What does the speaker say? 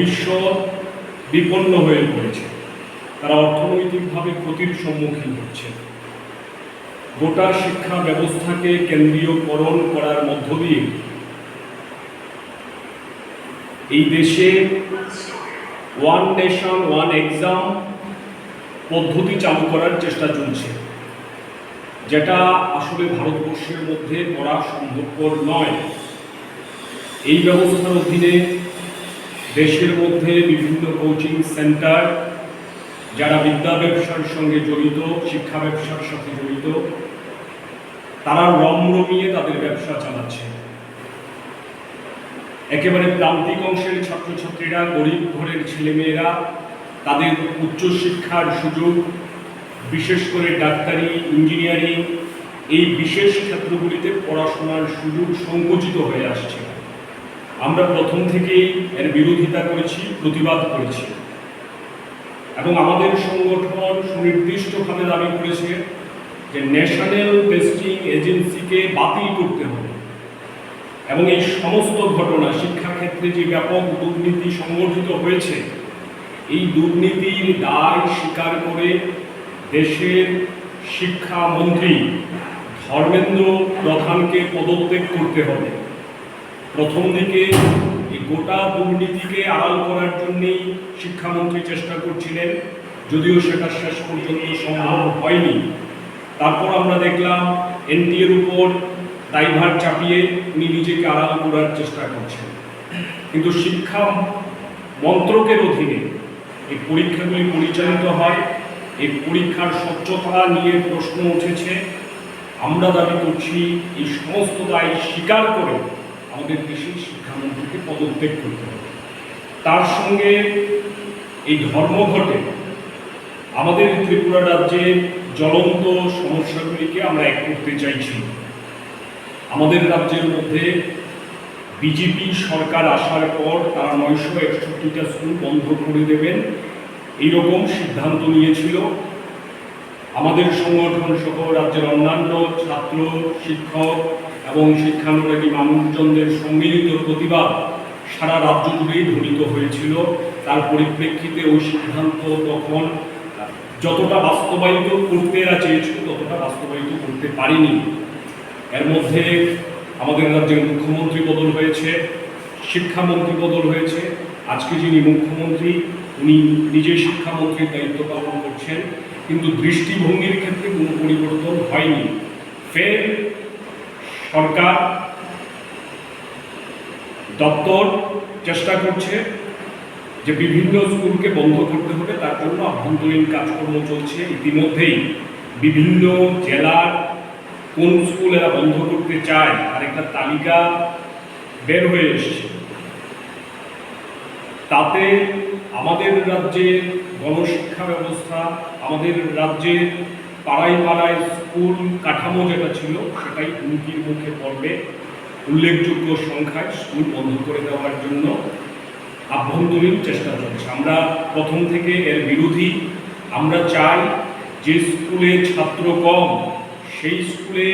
ভবিষ্যৎ বিপন্ন হয়ে পড়েছে। তারা অর্থনৈতিকভাবে ক্ষতির সম্মুখীন হচ্ছে। গোটা শিক্ষা ব্যবস্থাকে কেন্দ্রীয়করণ করার মধ্য দিয়ে এই দেশে ওয়ান নেশন, ওয়ান এক্সাম পদ্ধতি চালু করার চেষ্টা চলছে। যেটা আসলে ভারতবর্ষের মধ্যে করা সম্ভবপর নয়। এই ব্যবস্থার অধীনে দেশের মধ্যে বিভিন্ন কোচিং সেন্টার যারা বিদ্যা ব্যবসার সঙ্গে জড়িত, শিক্ষা ব্যবসার সাথে জড়িত, তারা রমরমিয়ে তাদের ব্যবসা চালাচ্ছে। একেবারে প্রান্তিক অংশের ছাত্রছাত্রীরা, গরিব ঘরের ছেলেমেয়েরা, তাদের উচ্চশিক্ষার সুযোগ, বিশেষ করে ডাক্তারি, ইঞ্জিনিয়ারিং, এই বিশেষ ক্ষেত্রগুলিতে পড়াশোনার সুযোগ সংকুচিত হয়ে আসছে। আমরা প্রথম থেকেই এর বিরোধিতা করেছি, প্রতিবাদ করেছি। এবং আমাদের সংগঠন সুনির্দিষ্টভাবে দাবি করেছে যে ন্যাশনাল টেস্টিং এজেন্সিকে বাতিল করতে হবে। এবং এই সমস্ত ঘটনা, শিক্ষাক্ষেত্রে যে ব্যাপক দুর্নীতি সংগঠিত হয়েছে, এই দুর্নীতির দায় স্বীকার করে দেশের শিক্ষামন্ত্রী ধর্মেন্দ্র প্রধানকে পদত্যাগ করতে হবে। প্রথম দিকে এই গোটা দুর্নীতিকে আড়াল করার জন্যেই শিক্ষামন্ত্রী চেষ্টা করছিলেন, যদিও সেটা শেষ পর্যন্ত সম্ভব হয়নি। তারপর আমরা দেখলাম এনটিএর উপর দায়ভার চাপিয়ে উনি নিজেকে আড়াল করার চেষ্টা করছেন। কিন্তু শিক্ষা মন্ত্রকের অধীনে এই পরীক্ষাগুলি পরিচালিত হয়, এই পরীক্ষার স্বচ্ছতা নিয়ে প্রশ্ন উঠেছে। আমরা দাবি করছি, এই সমস্ত দায় স্বীকার করে আমাদের দেশের শিক্ষামন্ত্রীকে পদত্যাগ করতে হবে। তার সঙ্গে এই ধর্মঘটে আমাদের ত্রিপুরা রাজ্যে জ্বলন্ত সমস্যাগুলিকে আমরা এক করতে চাইছি। আমাদের রাজ্যের মধ্যে বিজেপি সরকার আসার পর তারা নয়শো একষট্টিটা স্কুল বন্ধ করে দেবেন। এইরকম সিদ্ধান্ত নিয়েছিল। আমাদের সংগঠন সহ রাজ্যের অন্যান্য ছাত্র, শিক্ষক এবং শিক্ষানুরাগী মানুষজনদের সম্মিলিত প্রতিবাদ সারা রাজ্য জুড়েই ধ্বনিত হয়েছিল। তার পরিপ্রেক্ষিতে ওই সিদ্ধান্ত তখন যতটা বাস্তবায়িত করতে এরা চেয়েছিল, ততটা বাস্তবায়িত করতে পারিনি। এর মধ্যে আমাদের রাজ্যের মুখ্যমন্ত্রী বদল হয়েছে, শিক্ষামন্ত্রী বদল হয়েছে। আজকে যিনি মুখ্যমন্ত্রী, উনি নিজে শিক্ষামন্ত্রীর দায়িত্ব পালন করছেন। কিন্তু দৃষ্টিভঙ্গির ক্ষেত্রে কোনো পরিবর্তন হয়নি। ফের সরকার দপ্তর চেষ্টা করছে যে বিভিন্ন স্কুলকে বন্ধ করতে হবে। তার জন্য আভ্যন্তরীণ কাজকর্ম চলছে। ইতিমধ্যেই বিভিন্ন জেলার কোন স্কুল এরা বন্ধ করতে চায় আর একটা তালিকা বের হয়ে এসছে। তাতে আমাদের রাজ্যের গণশিক্ষা ব্যবস্থা, আমাদের রাজ্যের পাড়ায় পাড়ায় স্কুল কাঠামো যেটা ছিল, সেটাই হুমকির মুখে পড়বে। উল্লেখযোগ্য সংখ্যায় স্কুল বন্ধ করে দেওয়ার জন্য আভ্যন্তরীণ চেষ্টা চলছে। আমরা প্রথম থেকে এর বিরোধী। আমরা চাই যে স্কুলে ছাত্র কম, সেই স্কুলে